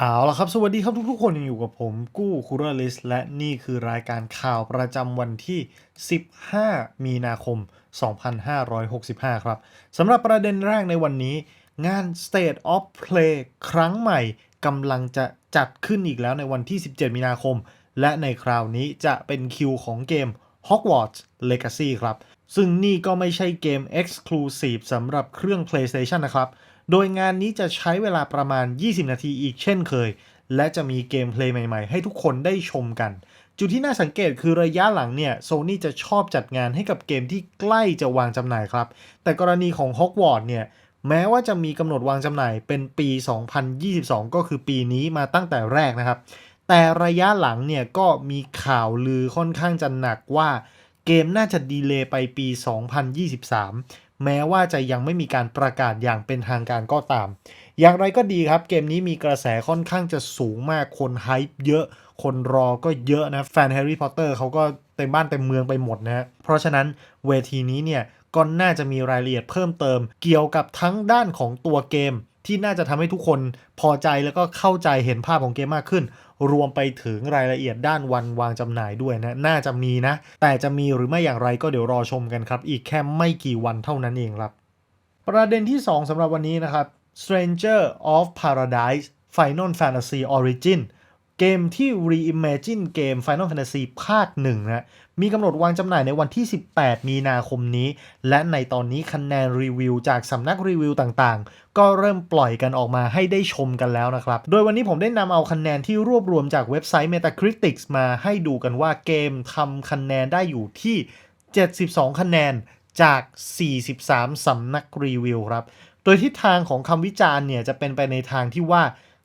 เอาละครับ สวัสดีครับทุกๆคนยังอยู่กับผมกู้คูรลิสและนี่คือรายการข่าวประจำวันที่ 15 มีนาคม 2565 ครับสำหรับประเด็นแรกในวันนี้ งาน State of Play ครั้งใหม่กำลังจะจัดขึ้นอีกแล้วในวันที่ 17 มีนาคม และในคราวนี้จะเป็นคิวของเกม Hogwarts Legacy ครับ ซึ่งนี่ก็ไม่ใช่เกม Exclusive สำหรับเครื่อง PlayStation นะครับ โดยงานนี้จะใช้เวลาประมาณ 20 นาทีอีกเช่นเคย และจะมีเกมเพลย์ใหม่ๆ ให้ทุกคนได้ชมกัน จุดที่น่าสังเกตคือระยะหลังเนี่ยโซนี่จะชอบจัดงานให้กับเกมที่ใกล้จะวางจำหน่ายครับ แต่กรณีของ Hogwarts เนี่ยแม้ว่าจะมีกำหนดวางจำหน่ายเป็นปี 2022 ก็คือปีนี้มาตั้งแต่แรกนะครับ แต่ระยะหลังเนี่ยก็มีข่าวลือค่อนข้างจะหนักว่าเกมน่าจะดีเลย์ไปปี 2023 แม้ว่าจะยังไม่มีการประกาศอย่างเป็นทางการก็ตาม อย่างไรก็ดีครับ เกมนี้มีกระแสค่อนข้างจะสูงมาก คนไฮป์เยอะ คนรอก็เยอะนะ แฟนแฮร์รี่พอตเตอร์เขาก็เต็มบ้านเต็มเมืองไปหมดนะฮะเพราะฉะนั้นเวทีนี้เนี่ยก็น่าจะมีรายละเอียดเพิ่มเติม เกี่ยวกับทั้งด้านของตัวเกมที่น่าจะทำให้ทุกคนพอใจแล้วก็เข้าใจเห็นภาพของเกมมากขึ้น รวมไปถึงรายละเอียดด้านวันวางจำหน่ายด้วยนะ น่าจะมีนะ แต่จะมีหรือไม่อย่างไรก็เดี๋ยวรอชมกันครับ อีกแค่ไม่กี่วันเท่านั้นเองครับ ประเด็นที่ 2สำหรับวันนี้นะครับ Stranger of Paradise Final Fantasy Origin เกมที่ Reimagine เกม Final Fantasy ภาค1นะ มีกำหนดวางจำหน่ายในวันที่ 18 มีนาคมนี้ และในตอนนี้คะแนนรีวิวจากสำนักรีวิวต่างๆ ก็เริ่มปล่อยกันออกมาให้ได้ชมกันแล้วนะครับ โดยวันนี้ผมได้นำเอาคะแนนที่รวบรวมจากเว็บไซต์ Metacritic มาให้ดูกันว่าเกมทำคะแนนได้อยู่ที่ 72 คะแนนจาก 43 สำนักรีวิวครับ โดยทิศทางของคำวิจารณ์เนี่ยจะเป็นไปในทางที่ว่า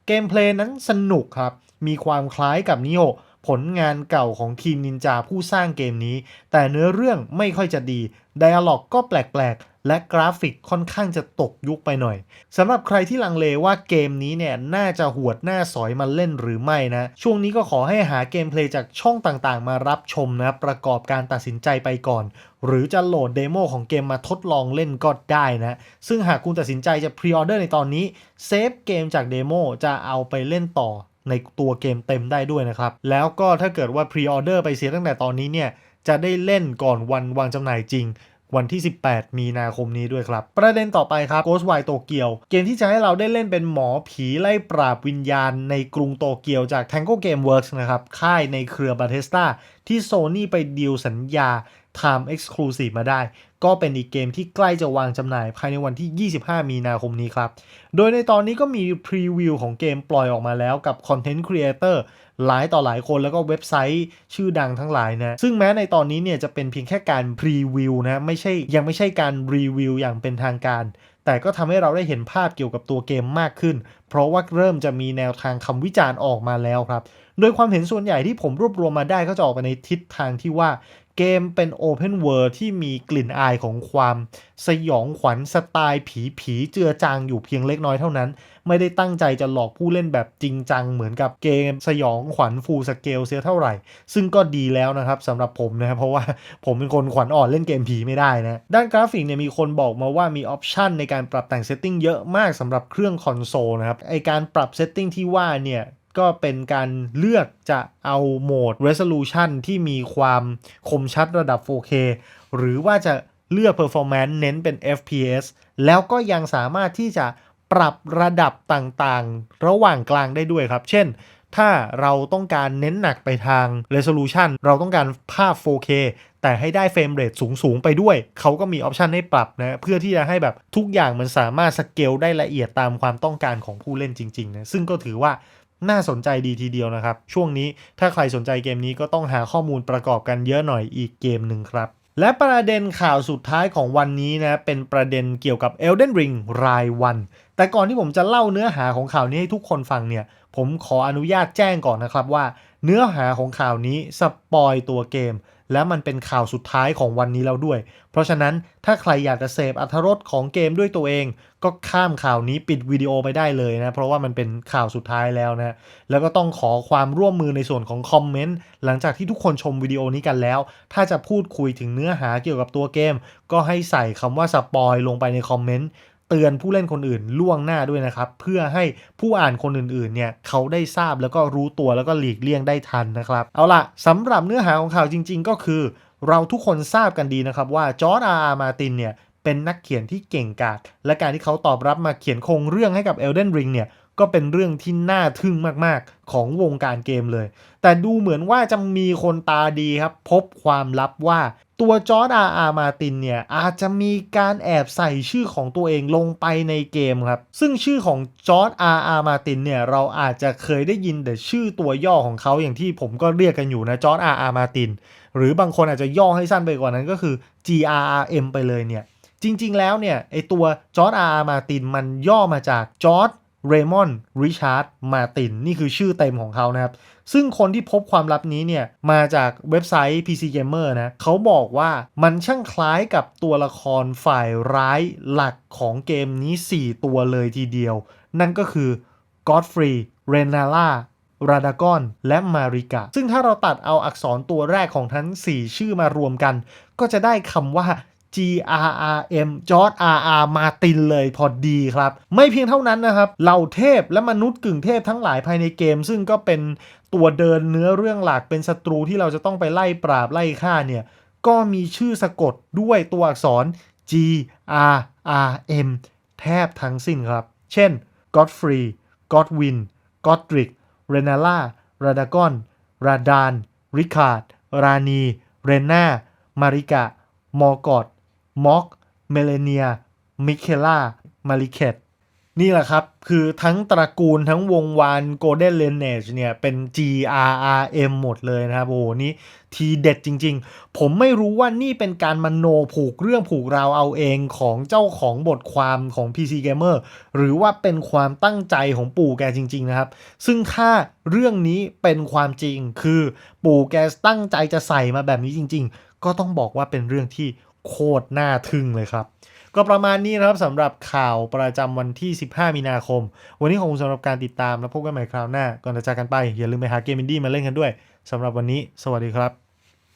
เกมเพลย์นั้นสนุกครับ มีความคล้ายกับนิโอผลงานเก่าของทีมนินจาผู้สร้างเกมนี้ แต่เนื้อเรื่องไม่ค่อยจะดี ไดอะล็อกก็แปลกๆ และกราฟิกค่อนข้างจะตกยุคไปหน่อย สำหรับใครที่ลังเลว่าเกมนี้เนี่ย น่าจะหวดหน้าสอยมาเล่นหรือไม่นะ ช่วงนี้ก็ขอให้หาเกมเพลย์จากช่องต่างๆ มารับชมนะ ประกอบการตัดสินใจไปก่อน หรือจะโหลดเดโมของเกมมาทดลองเล่นก็ได้นะ ซึ่งหากคุณตัดสินใจจะพรีออเดอร์ในตอนนี้เซฟเกมจากเดโมจะเอาไปเล่นต่อ ในตัวเกมเต็มได้ด้วยนะครับ แล้วก็ถ้าเกิดว่าพรีออเดอร์ไปเสียตั้งแต่ตอนนี้เนี่ย จะได้เล่นก่อนวันวางจำหน่ายจริงวันที่ 18 มีนาคมนี้ด้วยครับ ประเด็นต่อไปครับ Ghostwire Tokyo เกมที่จะให้เราได้เล่นเป็นหมอผีไล่ปราบวิญญาณในกรุงโตเกียวจาก Tango Gameworks นะครับ ค่ายในเครือ Bethesda ที่ Sony ไปดีลสัญญา Time Exclusive มาได้ ก็เป็นอีกเกมที่ใกล้จะวางจำหน่ายภายในวันที่ 25 มีนาคมนี้ครับ โดยในตอนนี้ก็มีพรีวิวของเกมปล่อยออกมาแล้วกับคอนเทนต์ครีเอเตอร์หลายต่อหลายคนแล้วก็เว็บไซต์ชื่อดังทั้งหลายนะ ซึ่งแม้ในตอนนี้เนี่ยจะเป็นเพียงแค่การพรีวิวนะไม่ใช่ยังไม่ใช่การรีวิวอย่างเป็นทางการ แต่ก็ทำให้เราได้เห็นภาพเกี่ยวกับตัวเกมมากขึ้น เพราะว่าเริ่มจะมีแนวทางคำวิจารณ์ออกมาแล้วครับ โดยความเห็นส่วนใหญ่ที่ผมรวบรวมมาได้ก็จะออกไปในทิศทางที่ว่าเกมเป็น Open World ที่มีกลิ่นอายของความสยองขวัญสไตล์ผีผีเจือจางอยู่เพียงเล็กน้อยเท่านั้น ไม่ได้ตั้งใจจะหลอกผู้เล่นแบบจริงจังเหมือนกับเกมสยองขวัญฟูลสเกลเสียเท่าไหร่ ซึ่งก็ดีแล้วนะครับสำหรับผมนะครับเพราะว่าผมเป็นคนขวัญอ่อนเล่นเกมผีไม่ได้นะ ด้านกราฟิกเนี่ยมีคนบอกมาว่ามีออปชันในการปรับแต่งเซตติ้งเยอะมากสำหรับเครื่องคอนโซลนะครับไอการปรับเซตติ้งที่ว่าเนี่ยก็เป็นการเลือกจะเอาโหมด resolution ที่มีความคมชัดระดับ 4K หรือว่าจะเลือก performance เน้นเป็น FPS แล้วก็ยังสามารถที่จะปรับระดับต่างๆ ระหว่างกลางได้ด้วยครับ เช่น ถ้าเราต้องการเน้นหนักไปทาง resolution เราต้องการภาพ 4K แต่ให้ได้เฟรมเรทสูงๆไปด้วย เขาก็มีออปชันให้ปรับนะเพื่อที่จะให้แบบทุกอย่างมันสามารถสเกลได้ละเอียดตามความต้องการของผู้เล่นจริงๆนะซึ่งก็ถือว่าน่าสนใจดีทีเดียวนะครับ ช่วงนี้ถ้าใครสนใจเกมนี้ก็ต้องหาข้อมูลประกอบกันเยอะหน่อยอีกเกมหนึ่งครับ และประเด็นข่าวสุดท้ายของวันนี้นะ เป็นประเด็นเกี่ยวกับ Elden Ring รายวัน แต่ก่อนที่ผมจะเล่าเนื้อหาของข่าวนี้ให้ทุกคนฟังเนี่ย ผมขออนุญาตแจ้งก่อนนะครับว่า เนื้อหาของข่าวนี้สปอยตัวเกม และมันเป็นข่าวสุดท้ายของวันนี้แล้วด้วย เพราะฉะนั้นถ้าใครอยากจะเสพอรรถรสของเกมด้วยตัวเอง ก็ข้ามข่าวนี้ปิดวิดีโอไปได้เลยนะ เพราะว่ามันเป็นข่าวสุดท้ายแล้วนะ แล้วก็ต้องขอความร่วมมือในส่วนของคอมเมนต์หลังจากที่ทุกคนชมวิดีโอนี้กันแล้ว ถ้าจะพูดคุยถึงเนื้อหาเกี่ยวกับตัวเกม ก็ให้ใส่คำว่าสปอยลงไปในคอมเมนต์ เตือนผู้เล่นคนอื่นล่วงหน้าด้วยนะครับ เพื่อให้ผู้อ่านคนอื่นๆเนี่ยเขาได้ทราบแล้วก็รู้ตัวแล้วก็หลีกเลี่ยงได้ทันนะครับ เอาล่ะสำหรับเนื้อหาของข่าวจริง ๆ ก็คือ เราทุกคนทราบกันดีนะครับว่าจอร์ดอาร์มาตินเนี่ยเป็นนักเขียนที่เก่งกาจและการที่เขาตอบรับมาเขียนโครงเรื่องให้กับ Elden Ring เนี่ยก็เป็นเรื่องที่น่าทึ่งมากๆ ของวงการเกมเลย แต่ดูเหมือนว่าจะมีคนตาดีครับ พบความลับว่า ตัวจอร์ดอาอามาตินเนี่ย อาจจะมีการแอบใส่ชื่อของตัวเองลงไปในเกมครับ ซึ่งชื่อของจอร์ดอาอามาตินเนี่ย เราอาจจะเคยได้ยินแต่ชื่อตัวย่อของเขาอย่างที่ผมก็เรียกกันอยู่นะจอร์ดอาอามาตินหรือบางคนอาจจะย่อให้สั้นไปกว่านั้นก็คือ GRRM ไปเลยเนี่ย จริง ๆ แล้วเนี่ยไอตัวจอร์ดอาร์มาตินมันย่อมาจากจอร์ด เรมอนริชาร์ดมาตินนี่คือชื่อเต็มของเขานะครับ ซึ่งคนที่พบความลับนี้เนี่ย มาจากเว็บไซต์ PC Gamer นะเขาบอกว่ามันช่างคล้ายกับตัวละครฝ่ายร้ายหลักของเกมนี้ 4 ตัวเลยทีเดียว นั่นก็คือ Godfrey r e n a l a ราดากอนและมาริกาซึ่งถ้าเราตัดเอาอักษรตัวแรกของทั้ง 4 ชื่อมารวมกัน ก็จะได้คำว่า G R R M จอร์ด R R มาตินเลยพอดีครับ ไม่เพียงเท่านั้นนะครับเหล่าเทพและมนุษย์กึ่งเทพทั้งหลายภายในเกม ซึ่งก็เป็นตัวเดินเนื้อเรื่องหลักเป็นศัตรูที่เราจะต้องไปไล่ปราบไล่ฆ่าเนี่ย ก็มีชื่อสะกดด้วยตัวอักษร G R R M แทบทั้งสิ้นครับ เช่น Godfrey Godwin Godric r e n a l a r a d a g o n ราดานริคาร์ดรานีเรน่ามาริกะมอกอด ม็อกเมเลเนียมิเคล่ามาริเคตนี่แหละครับ คือทั้งตระกูลทั้งวงวาน Golden Lineage เนี่ย เป็น GRRM หมดเลยนะครับ โอ้โห นี่ทีเด็ดจริง ๆ ผมไม่รู้ว่านี่เป็นการมโนผูกเรื่องผูกราวเอาเองของเจ้าของบทความของ PC Gamer หรือว่าเป็นความตั้งใจของปู่แกจริง ๆ นะครับ ซึ่งถ้าเรื่องนี้เป็นความจริงคือปู่แกตั้งใจจะใส่มาแบบนี้จริง ๆ ก็ต้องบอกว่าเป็นเรื่องที่ โคตรน่าทึ่งเลยครับ ก็ประมาณนี้นะครับสำหรับข่าวประจำวันที่ 15 มีนาคม วันนี้ขอบคุณสำหรับการติดตามแล้วพบกันใหม่คราวหน้า ก่อนจะจากกันไปอย่าลืมไปหาเกมอินดี้มาเล่นกันด้วยสำหรับวันนี้ สวัสดีครับ